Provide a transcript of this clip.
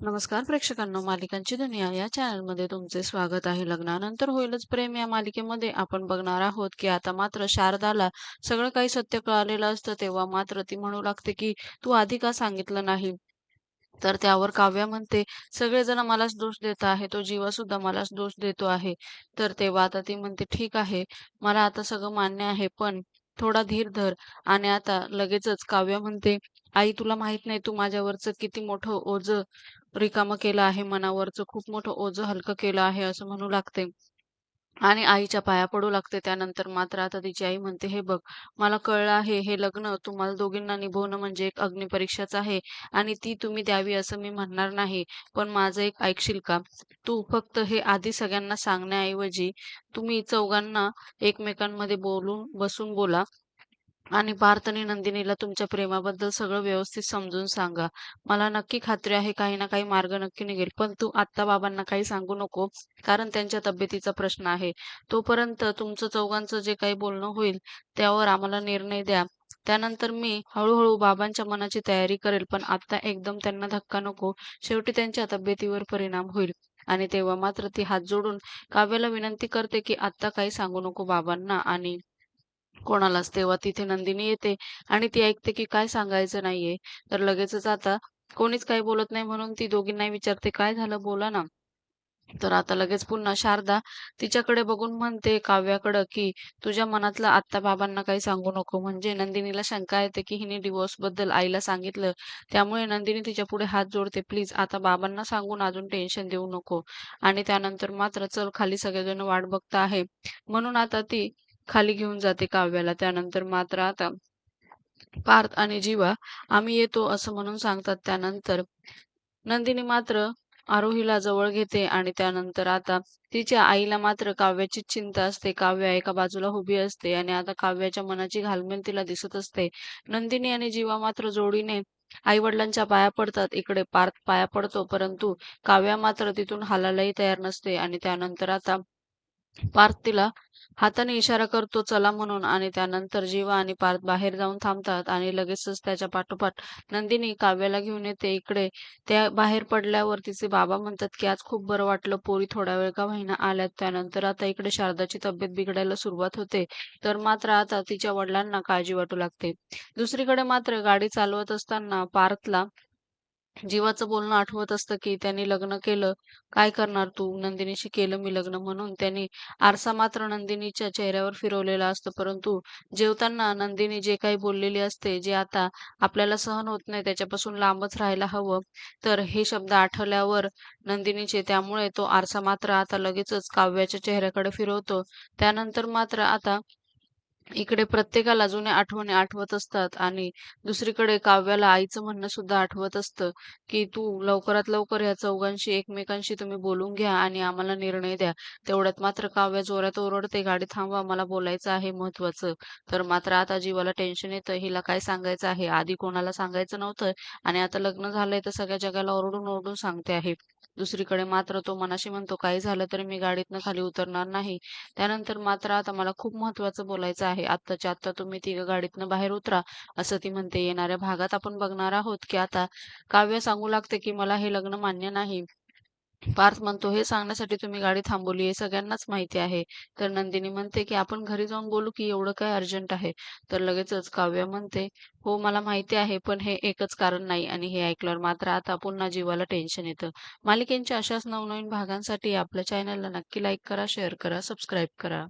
नमस्कार प्रेक्षकांनो मालिकांची दुनिया या चॅनलमध्ये तुमचे स्वागत आहे. लग्नानंतर होईलच प्रेम या मालिकेमध्ये. आपण बघणार आहोत की आता मात्र शारदाला सगळं काही सत्य कळालेलं असतं तेव्हा मात्र ती म्हणू लागते की तू आधी का सांगितलं नाही? तर त्यावर काव्या म्हणते सगळेजण मलाच दोष देत आहे तो जीवा सुद्धा मलाच दोष देतो आहे. तर तेव्हा आता ती म्हणते ठीक आहे मला आता सगळं मान्य आहे पण थोडा धीर धर. आणि आता लगेचच काव्या म्हणते आई तुला माहीत नाही तू माझ्यावरचं किती मोठं ओझं रिकामं केलं आहे मनावरचं खूप मोठं ओझं हलकं केलं आहे असं म्हणू लागते. आणि आईच्या पाया पडू लागते त्यानंतर मात्र आता तिची आई म्हणते हे बघ मला कळलं आहे हे लग्न तुम्हाला दोघींना निभवणं म्हणजे एक अग्निपरीक्षाच आहे आणि ती तुम्ही द्यावी असं मी म्हणणार नाही पण माझं एक ऐकशील का? तू फक्त हे आधी सगळ्यांना सांगण्याऐवजी तुम्ही चौघांना एकमेकांमध्ये बोलून बसून बोला आणि पार्थ आणि नंदिनीला तुमच्या प्रेमाबद्दल सगळं व्यवस्थित समजून सांगा. मला नक्की खात्री आहे काही ना काही मार्ग नक्की निघेल. पण तू आत्ता बाबांना काही सांगू नको कारण त्यांच्या तब्येतीचा प्रश्न आहे. तोपर्यंत तुमचं चौघांचं जे काही बोलणं होईल त्यावर आम्हाला निर्णय द्या. त्यानंतर मी हळूहळू बाबांच्या मनाची तयारी करेल पण आता एकदम त्यांना धक्का नको. शेवटी त्यांच्या तब्येतीवर परिणाम होईल. आणि तेव्हा मात्र ती हात जोडून काव्याला विनंती करते की आत्ता काही सांगू नको बाबांना आणि कोणालाच तेव्हा तिथे नंदिनी येते आणि ती ऐकते की काय सांगायचं नाहीये. तर लगेचच आता कोणीच काही बोलत नाही म्हणून ती दोघींनाही विचारते काय झालं? बोला ना. तर आता लगेच पुन्हा शारदा तिच्याकडे बघून म्हणते काव्याकडं की तुझ्या मनातलं आत्ता बाबांना काही सांगू नको. म्हणजे नंदिनीला शंका येते की हिने डिवोर्सबद्दल आईला सांगितलं. त्यामुळे नंदिनी तिच्या पुढे हात जोडते प्लीज आता बाबांना सांगून अजून टेन्शन देऊ नको. आणि त्यानंतर मात्र चल खाली सगळेजण वाट बघता आहे. म्हणून आता ती खाली घेऊन जाते काव्याला. त्यानंतर मात्र आता पार्थ आणि जीवा आम्ही येतो असं म्हणून सांगतात. त्यानंतर नंदिनी मात्र आरोहीला जवळ घेते आणि त्यानंतर आता तिच्या आईला मात्र काव्याची चिंता असते. काव्या एका बाजूला उभी असते आणि आता काव्याच्या मनाची घालमेल तिला दिसत असते. नंदिनी आणि जीवा मात्र जोडीने आई वडिलांच्या पाया पडतात. इकडे पार्थ पाया पडतो परंतु काव्या मात्र तिथून हालायलाही तयार नसते आणि त्यानंतर आता पार्थ तिला हाताने इशारा करतो चला म्हणून. आणि त्यानंतर जीवा आणि पार्थ बाहेर जाऊन थांबतात आणि लगेचच त्याच्या पाठोपाठ नंदिनी काव्याला घेऊन येते. इकडे त्या बाहेर पडल्यावर तिचे बाबा म्हणतात की आज खूप बरं वाटलं पोरी थोड्या वेळ का महिना आल्यात. त्यानंतर आता इकडे शारदाची तब्येत बिघडायला सुरुवात होते. तर मात्र आता तिच्या वडिलांना काळजी वाटू लागते. दुसरीकडे मात्र गाडी चालवत असताना पार्थला जीवाचं बोलणं आठवत असतं की त्यांनी लग्न केलं. काय करणार तू? नंदिनीशी केलं मी लग्न म्हणून. त्यांनी आरसा मात्र नंदिनीच्या चेहऱ्यावर फिरवलेला असतं. परंतु जेवताना नंदिनी जे काही बोललेली असते जे आता आपल्याला सहन होत नाही त्याच्यापासून लांबच राहायला हवं. तर हे शब्द आठवल्यावर नंदिनीचे त्यामुळे तो आरसा मात्र आता लगेचच काव्याच्या चेहऱ्याकडे फिरवतो. त्यानंतर मात्र आता इकडे प्रत्येकाला जुन्या आठवणी आठवत असतात आणि दुसरीकडे काव्याला आईचं म्हणणं सुद्धा आठवत असतं की तू लवकरात लवकर या चौघांशी एकमेकांशी तुम्ही बोलून घ्या आणि आम्हाला निर्णय द्या. तेवढ्यात मात्र काव्या जोरात ओरडते गाडी थांबवा मला बोलायचं आहे महत्वाचं तर मात्र आता जीवाला टेन्शन येतं हिला काय सांगायचं आहे? आधी कोणाला सांगायचं नव्हतं आणि आता लग्न झालंय तर सगळ्या जगाला ओरडून ओरडून सांगते आहे. दुसरीकडे मात्र तो मनाशी म्हणतो काही झालं तरी मी गाडीतनं खाली उतरणार नाही. त्यानंतर मात्र आता मला खूप महत्वाचं बोलायचं आहे. आत्ताच्या आत्ता तुम्ही ती गाडीतनं बाहेर उतरा असं ती म्हणते. येणाऱ्या भागात आपण बघणार आहोत की आता काव्य सांगू लागते की मला हे लग्न मान्य नाही. पार्थ म्हणतो हे सांगण्यासाठी तुम्ही गाडी थांबवली हे सगळ्यांनाच माहिती आहे. तर नंदिनी म्हणते की आपण घरी जाऊन बोलू की एवढं काय अर्जंट आहे. तर लगेचच काव्य म्हणते हो मला माहिती आहे पण हे एकच कारण नाही आणि हे ऐकल्यावर मात्र आता पुन्हा जीवाला टेन्शन येतं. मालिकेंच्या अशाच नवनवीन भागांसाठी आपल्या चॅनलला नक्की लाईक करा शेअर करा सबस्क्राईब करा.